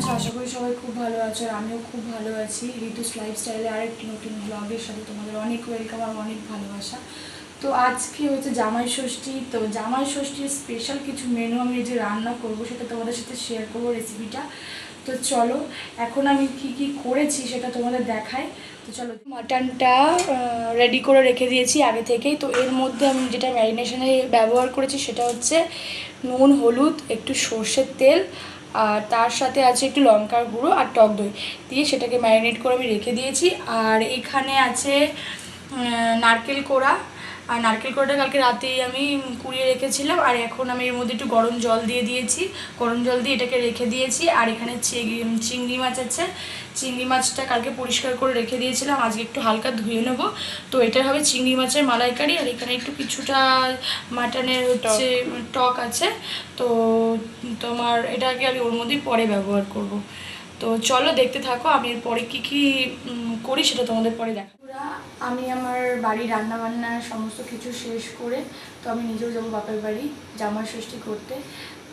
আছো আশা করি সবাই খুব ভালো আছো আর আমিও খুব ভালো আছি। ঋতুস লাইফস্টাইলে আরেকটি নতুন ব্লগের সাথে তোমাদের অনেক ওয়েলকাম আর অনেক ভালোবাসা। তো আজকে হচ্ছে জামাই ষষ্ঠী, তো জামাই ষষ্ঠীর স্পেশাল কিছু মেনু আমি যে রান্না করব সেটা তোমাদের সাথে শেয়ার করব রেসিপিটা তো চলো, এখন আমি কি কি করেছি সেটা তোমাদের দেখাই। তো চলো মাটনটা রেডি করে রেখে দিয়েছি আগে থেকেই। তো এর মধ্যে আমি যেটা ম্যারিনেশনে ব্যবহার করেছি সেটা হচ্ছে নুন, হলুদ, একটু সর্ষের তেল আর তার সাথে আছে একটু লঙ্কার গুঁড়ো আর টক দই। দিয়ে সেটাকে ম্যারিনেট করে আমি রেখে দিয়েছি। আর এখানে আছে নারকেল কোড়া আর নারকেল কোড়াটা কালকে রাতেই আমি কুড়িয়ে রেখেছিলাম আর এখন আমি এর মধ্যে একটু গরম জল দিয়ে দিয়েছি। গরম জল দিয়ে এটাকে রেখে দিয়েছি আর এখানে চিংড়ি চিংড়ি মাছ আছে। চিংড়ি মাছটা কালকে পরিষ্কার করে রেখে দিয়েছিলাম আজকে একটু হালকা ধুয়ে নেব। তো এটা হবে চিংড়ি মাছের মালাইকারি আর এখানে একটু কিছুটা মাটনের হচ্ছে টক আছে। তো তোমার এটাকে আমি ওর মধ্যেই পরে ব্যবহার করব। তো চলো দেখতে থাকো, আমি এর পরে কী কী করি সেটা তোমাদের পরে দেখা। আমি আমার বাড়ি রান্না বান্না সমস্ত কিছু শেষ করে, তো আমি নিজেও যাব বাপের বাড়ি জামাই ষষ্ঠী করতে।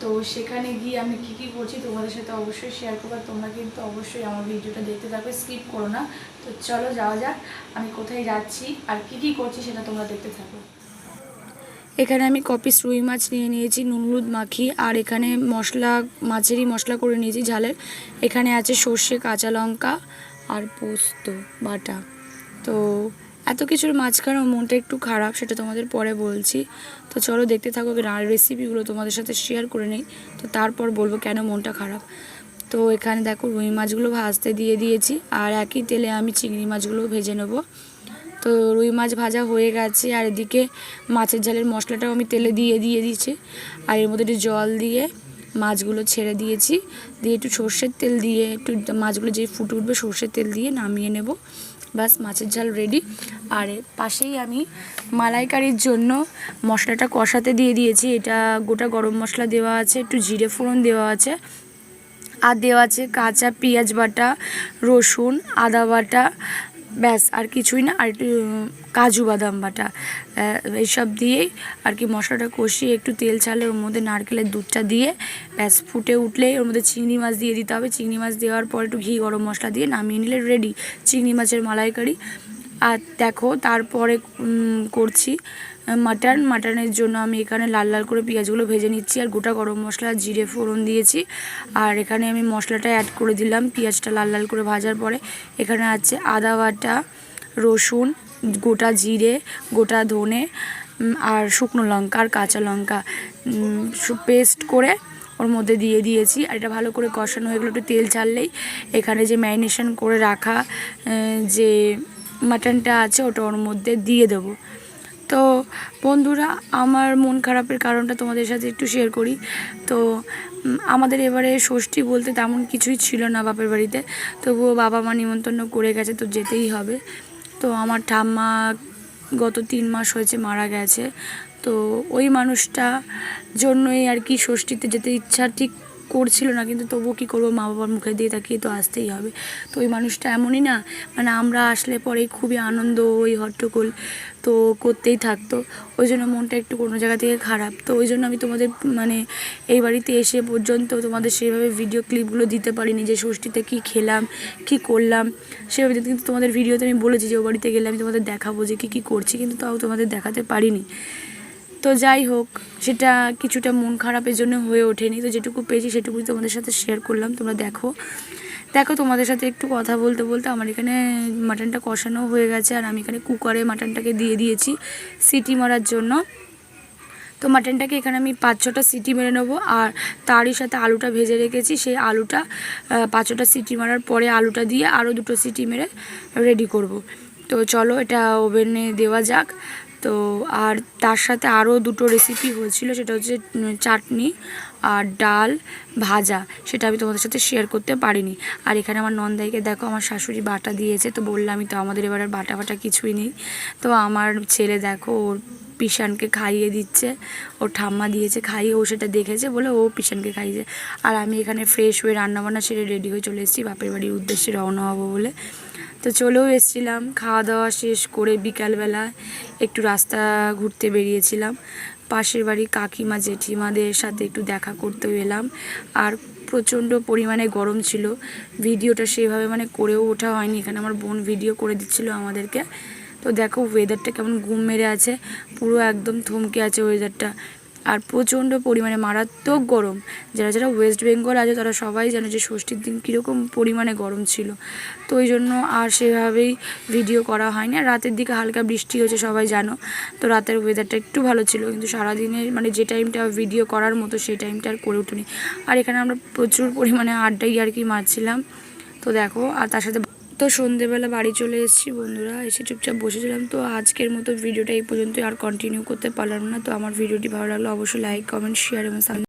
তো সেখানে গিয়ে আমি কী কী করছি তোমাদের সাথে অবশ্যই শেয়ার করব তোমরা কিন্তু অবশ্যই আমার ভিডিওটা দেখতে থাকবে স্কিপ করো না। তো চলো যাওয়া যাক, আমি কোথায় যাচ্ছি, আর কী কী করছি সেটা তোমরা দেখতে থাকো। এখানে আমি কপিস রুই মাছ নিয়ে নিয়েছি, নুন, হলুদ, মাখি, আর এখানে মশলা, মাছেরই মশলা করে নিয়েছি, ঝালের। এখানে আছে সর্ষে, কাঁচা লঙ্কা আর পোস্ত, বাটা। তো এত কিছুর মাঝখানেও মনটা একটু খারাপ, সেটা তোমাদের পরে বলছি। তো চলো দেখতে থাকো রেসিপিগুলো তোমাদের সাথে শেয়ার করে নিই। তো তারপর বলব কেন মনটা খারাপ। তো এখানে দেখো রুই মাছগুলো ভাজতে দিয়ে দিয়েছি, আর একই তেলে আমি চিংড়ি মাছগুলো ভেজে নেব। তো রুই মাছ ভাজা হয়ে গেছে, আর এদিকে মাছের ঝালের মশলাটাও আমি তেলে দিয়ে দিয়ে দিয়েছি। আর এর মধ্যে একটু জল দিয়ে মাছগুলো ছেড়ে দিয়েছি। দিয়ে একটু সর্ষের তেল দিয়ে, একটু মাছগুলো যে ফুটে উঠবে সর্ষের তেল দিয়ে নামিয়ে নেব। ব্যাস, মাছের ঝাল রেডি আর পাশেই আমি মালাইকারির জন্য মশলাটা কষাতে দিয়ে দিয়েছি। এটা গোটা গরম মশলা দেওয়া আছে, একটু জিরে ফোড়ন দেওয়া আছে। আর দেওয়া আছে কাঁচা পেঁয়াজ বাটা, রসুন, আদা বাটা ব্যাস, আর কিছুই না। আর কাজু বাদাম বাটা এইসব দিয়েই আর কি মশলাটা কষিয়ে একটু তেল ছালে ওর মধ্যে নারকেলের দুধটা দিয়ে ব্যাস, ফুটে উঠলেই ওর মধ্যে চিংড়ি মাছ দিয়ে দিতে হবে। চিংড়ি মাছ দেওয়ার পর একটু ঘি গরম মশলা দিয়ে নামিয়ে নিলে রেডি চিংড়ি মাছের মালাইকারি। আর দেখো, তারপরে করছি। মাটন মাটনের জন্য আমি এখানে লাল লাল করে পেঁয়াজগুলো ভেজে নিচ্ছি আর গোটা গরম মশলা, জিরে, ফোড়ন দিয়েছি। আর এখানে আমি মশলাটা অ্যাড করে দিলাম, পেঁয়াজটা লাল লাল করে ভাজার পরে। এখানে আছে আদা বাটা, রসুন, গোটা জিরে, গোটা ধনে আর শুকনো লঙ্কা আর কাঁচা লঙ্কা। পেস্ট করে ওর মধ্যে দিয়ে দিয়েছি। আর এটা ভালো করে কষানো হয়ে গেলো একটু তেল ছাড়লেই এখানে যে ম্যারিনেশন করে রাখা যে মাটনটা আছে ওটা ওর মধ্যে দিয়ে দেবো। তো বন্ধুরা, আমার মন খারাপের কারণটা তোমাদের সাথে একটু শেয়ার করি। তো আমাদের এবারে ষষ্ঠী বলতে তেমন কিছুই ছিল না বাপের বাড়িতে। তবুও বাবা মা নিমন্ত্রণ করে গেছে, তো যেতেই হবে। তো আমার ঠাম্মা গত তিন মাস হয়েছে মারা গেছে। তো ওই মানুষটা জন্যই আর কি ষষ্ঠীতে যেতে ইচ্ছা ঠিক করছিল না, কিন্তু তবুও কী করব? মা বাবার মুখে দিয়ে তাকিয়ে তো আসতেই হবে। তো ওই মানুষটা এমনই না মানে আমরা আসলে পরে খুবই আনন্দ ওই হট্টগোল তো করতেই থাকতো। ওই জন্য মনটা একটু কোনো জায়গা থেকে খারাপ। তো ওই জন্য আমি তোমাদের মানে এই বাড়িতে এসে পর্যন্ত তোমাদের সেভাবে ভিডিও ক্লিপগুলো দিতে পারিনি যে ষষ্ঠীতে কী খেলাম, কী করলাম। সেভাবে কিন্তু তোমাদের ভিডিওতে আমি বলেছি যে ও বাড়িতে গেলে আমি তোমাদের দেখাবো যে কী কী করছি, কিন্তু তাও তোমাদের দেখাতে পারিনি। তো যাই হোক, সেটা কিছুটা মন খারাপের জন্য হয়ে ওঠেনি। তো যেটুকু পেয়েছি সেটুকুই তোমাদের সাথে শেয়ার করলাম, তোমরা দেখো। দেখো তোমাদের সাথে একটু কথা বলতে বলতে আমার এখানে মাটনটা কষানো হয়ে গেছে আর আমি এখানে কুকারে মাটনটাকে দিয়ে দিয়েছি সিটি মারার জন্য। তো মাটনটাকে এখানে আমি পাঁচ ছটা সিটি মেরে নেব আর তারই সাথে আলুটা ভেজে রেখেছি। সেই আলুটা পাঁচ ছটা সিটি মারার পরে আলুটা দিয়ে আরও দুটো সিটি মেরে রেডি করব। তো চলো এটা ওভেনে দেওয়া যাক। তো আর তার সাথে আরও দুটো রেসিপি হয়েছিল, সেটা হচ্ছে চাটনি আর ডাল ভাজা, সেটা আমি তোমাদের সাথে শেয়ার করতে পারিনি। আর এখানে আমার নন্দাইকে দেখো, আমার শাশুড়ি বাটা দিয়েছে, তো বললামই তো আমাদের এবার আর বাটা বাটা কিছুই নেই। তো আমার ছেলে দেখো, ওর পিসানকে খাইয়ে দিচ্ছে, ওর ঠাম্মা দিয়েছে খাইয়ে, ও সেটা দেখেছে বলে ও পিসানকে খাইয়েছে। আর আমি এখানে ফ্রেশ হয়ে রান্নাবান্না সেরে রেডি হয়ে চলে এসেছি, বাপের বাড়ির উদ্দেশ্যে রওনা হব বলে। তো চলেও এসছিলাম, খাওয়া দাওয়া শেষ করে বিকালবেলা একটু রাস্তা ঘুরতে বেরিয়েছিলাম। পাশের বাড়ি কাকিমা, জেঠিমাদের সাথে একটু দেখা করতেও এলাম। আর প্রচণ্ড পরিমাণে গরম ছিল। ভিডিওটা সেভাবে মানে করেও ওঠা হয়নি। এখানে আমার বোন ভিডিও করে দিচ্ছিল আমাদেরকে। তো দেখো ওয়েদারটা কেমন ঘুম মেরে আছে। পুরো একদম থমকে আছে ওয়েদারটা আর প্রচণ্ড পরিমাণে, মারাত্মক গরম। যারা যারা ওয়েস্ট বেঙ্গল আছে, তারা সবাই জানে যে ষষ্ঠীর দিন কীরকম পরিমাণে গরম ছিল। তো ওই জন্য আর সেভাবেই ভিডিও করা হয়নি। আর রাতের দিকে হালকা বৃষ্টি হয়েছে, সবাই জানো। তো রাতের ওয়েদারটা একটু ভালো ছিল, কিন্তু সারাদিনে মানে যে টাইমটা ভিডিও করার মতো, সেই টাইমটা আর করে উঠিনি। আর এখানে আমরা প্রচুর পরিমাণে আড্ডাই আর কি মারছিলাম। তো দেখো, আর তার সাথে তো সন্ধেবেলা বাড়ি চলে এসেছি বন্ধুরা, এসে চুপচাপ বসেছিলাম। তো আজকের মতো ভিডিওটা এই পর্যন্ত আর কন্টিনিউ করতে পারলাম না। তো আমার ভিডিওটি ভালো লাগল অবশ্যই লাইক কমেন্ট শেয়ার এবং